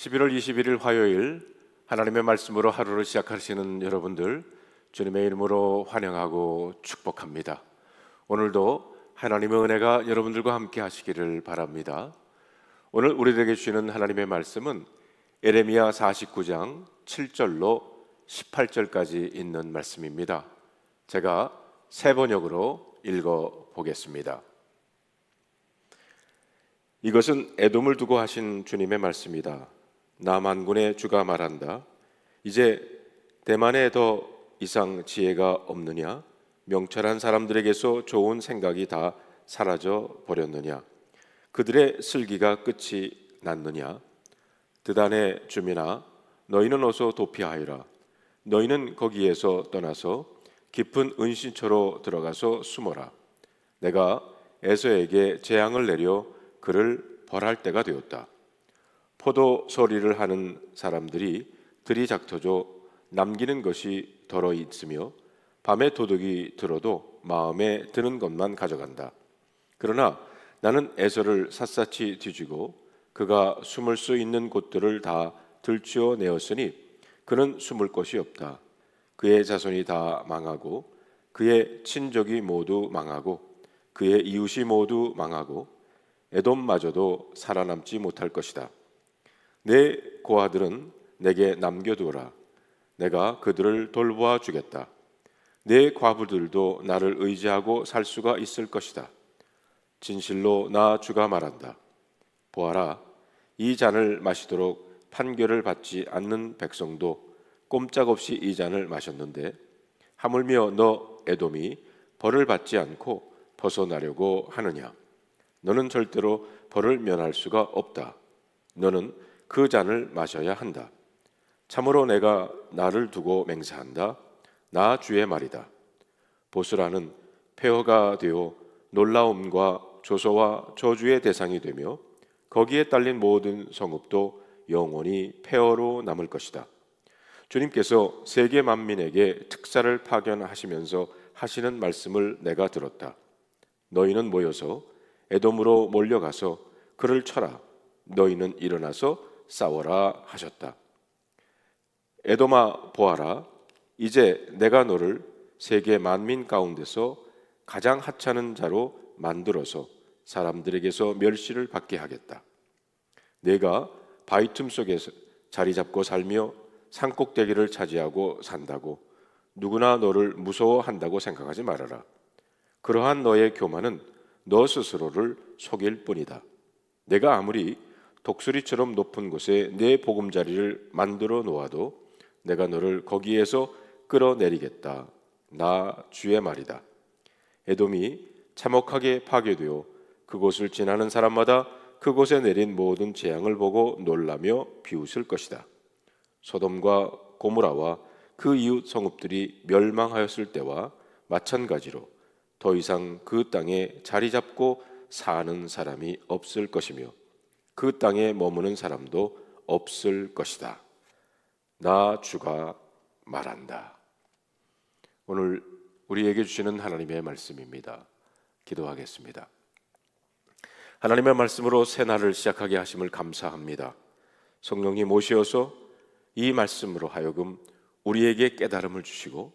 11월 21일 화요일 하나님의 말씀으로 하루를 시작하시는 여러분들 주님의 이름으로 환영하고 축복합니다. 오늘도 하나님의 은혜가 여러분들과 함께 하시기를 바랍니다. 오늘 우리에게 주시는 하나님의 말씀은 에레미야 49장 7절로 18절까지 있는 말씀입니다. 제가 세 번역으로 읽어 보겠습니다. 이것은 에돔을 두고 하신 주님의 말씀이다. 나 만군의 주가 말한다. 이제 대만에 더 이상 지혜가 없느냐? 명철한 사람들에게서 좋은 생각이 다 사라져 버렸느냐? 그들의 슬기가 끝이 났느냐? 드단의 주민아, 너희는 어서 도피하여라. 너희는 거기에서 떠나서 깊은 은신처로 들어가서 숨어라. 내가 에서에게 재앙을 내려 그를 벌할 때가 되었다. 포도 소리를 하는 사람들이 들이 작터져 남기는 것이 덜어 있으며 밤에 도둑이 들어도 마음에 드는 것만 가져간다. 그러나 나는 에서를 샅샅이 뒤지고 그가 숨을 수 있는 곳들을 다 들추어 내었으니 그는 숨을 곳이 없다. 그의 자손이 다 망하고 그의 친족이 모두 망하고 그의 이웃이 모두 망하고 에돔마저도 살아남지 못할 것이다. 내 고아들은 내게 남겨두어라. 내가 그들을 돌보아 주겠다. 내 과부들도 나를 의지하고 살 수가 있을 것이다. 진실로 나 주가 말한다. 보아라, 이 잔을 마시도록 판결을 받지 않는 백성도 꼼짝없이 이 잔을 마셨는데 하물며 너 에돔이 벌을 받지 않고 벗어나려고 하느냐? 너는 절대로 벌을 면할 수가 없다. 너는 그 잔을 마셔야 한다. 참으로 내가 나를 두고 맹세한다. 나 주의 말이다. 보스라는 폐허가 되어 놀라움과 조소와 저주의 대상이 되며 거기에 딸린 모든 성읍도 영원히 폐허로 남을 것이다. 주님께서 세계 만민에게 특사를 파견하시면서 하시는 말씀을 내가 들었다. 너희는 모여서 에돔으로 몰려가서 그를 쳐라. 너희는 일어나서 싸워라 하셨다. 에돔아 보아라. 이제 내가 너를 세계 만민 가운데서 가장 하찮은 자로 만들어서 사람들에게서 멸시를 받게 하겠다. 내가 바위 틈 속에서 자리 잡고 살며 산꼭대기를 차지하고 산다고 누구나 너를 무서워한다고 생각하지 말아라. 그러한 너의 교만은 너 스스로를 속일 뿐이다. 내가 아무리 독수리처럼 높은 곳에 내 보금자리를 만들어 놓아도 내가 너를 거기에서 끌어내리겠다. 나 주의 말이다. 에돔이 참혹하게 파괴되어 그곳을 지나는 사람마다 그곳에 내린 모든 재앙을 보고 놀라며 비웃을 것이다. 소돔과 고무라와 그 이웃 성읍들이 멸망하였을 때와 마찬가지로 더 이상 그 땅에 자리 잡고 사는 사람이 없을 것이며 그 땅에 머무는 사람도 없을 것이다. 나 주가 말한다. 오늘 우리에게 주시는 하나님의 말씀입니다. 기도하겠습니다. 하나님의 말씀으로 새 날을 시작하게 하심을 감사합니다. 성령이 모시어서 이 말씀으로 하여금 우리에게 깨달음을 주시고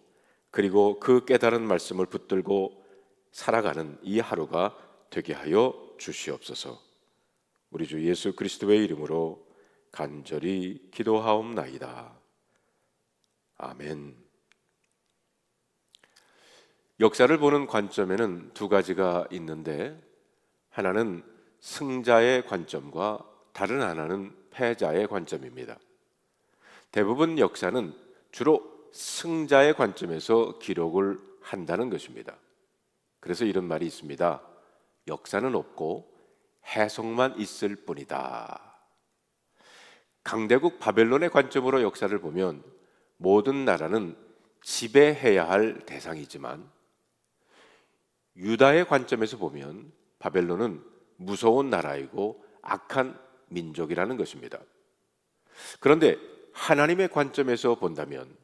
그리고 그 깨달은 말씀을 붙들고 살아가는 이 하루가 되게 하여 주시옵소서. 우리 주 예수 그리스도의 이름으로 간절히 기도하옵나이다. 아멘. 역사를 보는 관점에는 두 가지가 있는데 하나는 승자의 관점과 다른 하나는 패자의 관점입니다. 대부분 역사는 주로 승자의 관점에서 기록을 한다는 것입니다. 그래서 이런 말이 있습니다. 역사는 없고 해석만 있을 뿐이다. 강대국 바벨론의 관점으로 역사를 보면 모든 나라는 지배해야 할 대상이지만 유다의 관점에서 보면 바벨론은 무서운 나라이고 악한 민족이라는 것입니다. 그런데 하나님의 관점에서 본다면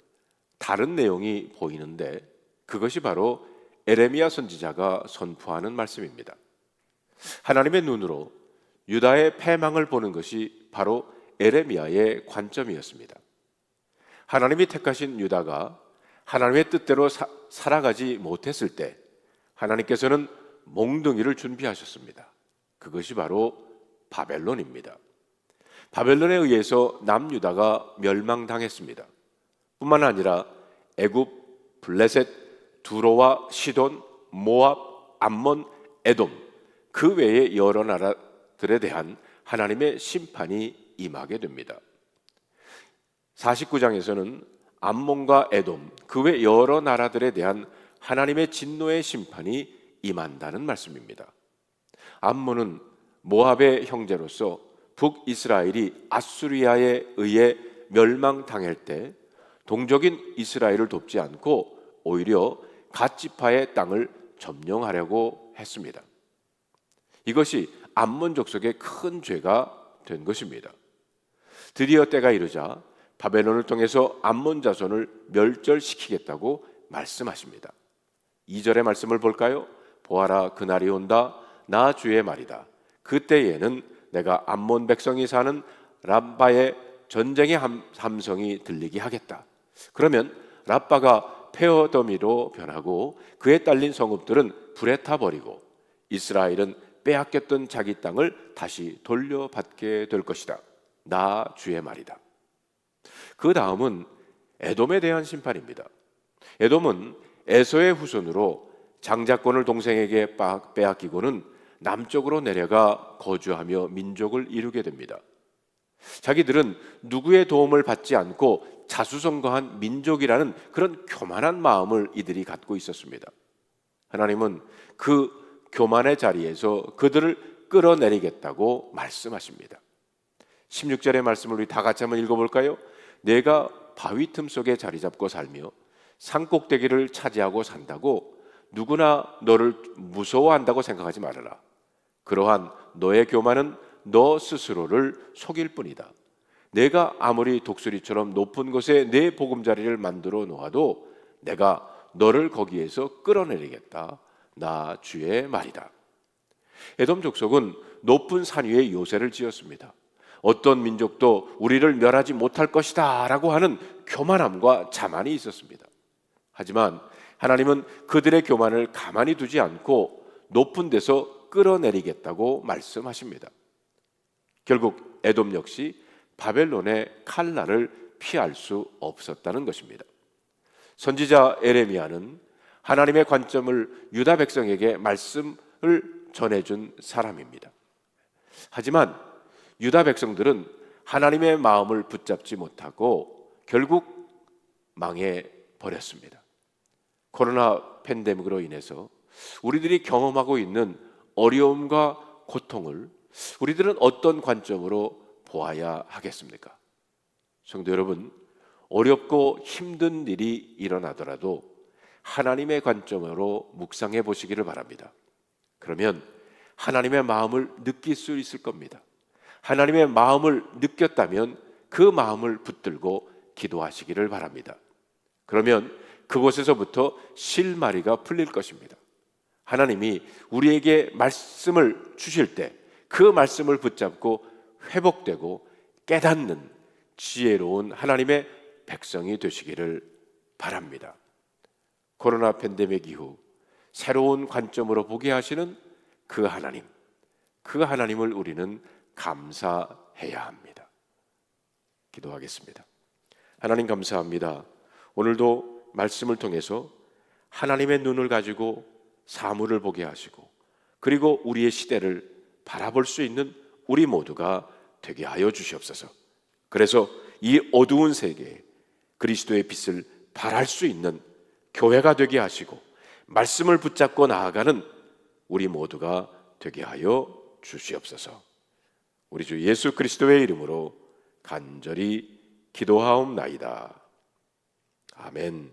다른 내용이 보이는데 그것이 바로 에레미야 선지자가 선포하는 말씀입니다. 하나님의 눈으로 유다의 패망을 보는 것이 바로 에레미야의 관점이었습니다. 하나님이 택하신 유다가 하나님의 뜻대로 사, 살아가지 못했을 때 하나님께서는 몽둥이를 준비하셨습니다. 그것이 바로 바벨론입니다. 바벨론에 의해서 남유다가 멸망당했습니다. 뿐만 아니라 애굽, 블레셋, 두로와 시돈, 모압, 암몬, 에돔 그 외의 여러 나라들에 대한 하나님의 심판이 임하게 됩니다. 49장에서는 암몬과 에돔 그 외 여러 나라들에 대한 하나님의 진노의 심판이 임한다는 말씀입니다. 암몬은 모압의 형제로서 북이스라엘이 아수리아에 의해 멸망당할 때 동족인 이스라엘을 돕지 않고 오히려 갓지파의 땅을 점령하려고 했습니다. 이것이 암몬 족속의 큰 죄가 된 것입니다. 드디어 때가 이르자 바벨론을 통해서 암몬 자손을 멸절시키겠다고 말씀하십니다. 2절의 말씀을 볼까요? 보아라 그날이 온다 나 주의 말이다. 그때에는 내가 암몬 백성이 사는 람바의 전쟁의 함성이 들리게 하겠다. 그러면 랍바가 페어더미로 변하고 그에 딸린 성읍들은 불에 타버리고 이스라엘은 빼앗겼던 자기 땅을 다시 돌려받게 될 것이다. 나 주의 말이다. 그 다음은 에돔에 대한 심판입니다. 에돔은 에서의 후손으로 장자권을 동생에게 빼앗기고는 남쪽으로 내려가 거주하며 민족을 이루게 됩니다. 자기들은 누구의 도움을 받지 않고 자수성가한 민족이라는 그런 교만한 마음을 이들이 갖고 있었습니다. 하나님은 그 교만의 자리에서 그들을 끌어내리겠다고 말씀하십니다. 16절의 말씀을 우리 다 같이 한번 읽어볼까요? 내가 바위 틈 속에 자리 잡고 살며 산꼭대기를 차지하고 산다고 누구나 너를 무서워한다고 생각하지 말아라. 그러한 너의 교만은 너 스스로를 속일 뿐이다. 내가 아무리 독수리처럼 높은 곳에 내 보금자리를 만들어 놓아도 내가 너를 거기에서 끌어내리겠다. 나 주의 말이다. 에돔 족속은 높은 산 위에 요새를 지었습니다. 어떤 민족도 우리를 멸하지 못할 것이다 라고 하는 교만함과 자만이 있었습니다. 하지만 하나님은 그들의 교만을 가만히 두지 않고 높은 데서 끌어내리겠다고 말씀하십니다. 결국 에돔 역시 바벨론의 칼날을 피할 수 없었다는 것입니다. 선지자 에레미야는 하나님의 관점을 유다 백성에게 말씀을 전해준 사람입니다. 하지만 유다 백성들은 하나님의 마음을 붙잡지 못하고 결국 망해 버렸습니다. 코로나 팬데믹으로 인해서 우리들이 경험하고 있는 어려움과 고통을 우리들은 어떤 관점으로 보아야 하겠습니까? 성도 여러분, 어렵고 힘든 일이 일어나더라도 하나님의 관점으로 묵상해 보시기를 바랍니다. 그러면 하나님의 마음을 느낄 수 있을 겁니다. 하나님의 마음을 느꼈다면 그 마음을 붙들고 기도하시기를 바랍니다. 그러면 그곳에서부터 실마리가 풀릴 것입니다. 하나님이 우리에게 말씀을 주실 때 그 말씀을 붙잡고 회복되고 깨닫는 지혜로운 하나님의 백성이 되시기를 바랍니다. 코로나 팬데믹 이후 새로운 관점으로 보게 하시는 그 하나님, 그 하나님을 우리는 감사해야 합니다. 기도하겠습니다. 하나님 감사합니다. 오늘도 말씀을 통해서 하나님의 눈을 가지고 사물을 보게 하시고 그리고 우리의 시대를 바라볼 수 있는 우리 모두가 되게 하여 주시옵소서. 그래서 이 어두운 세계에 그리스도의 빛을 발할 수 있는 교회가 되게 하시고 말씀을 붙잡고 나아가는 우리 모두가 되게 하여 주시옵소서. 우리 주 예수 그리스도의 이름으로 간절히 기도하옵나이다. 아멘.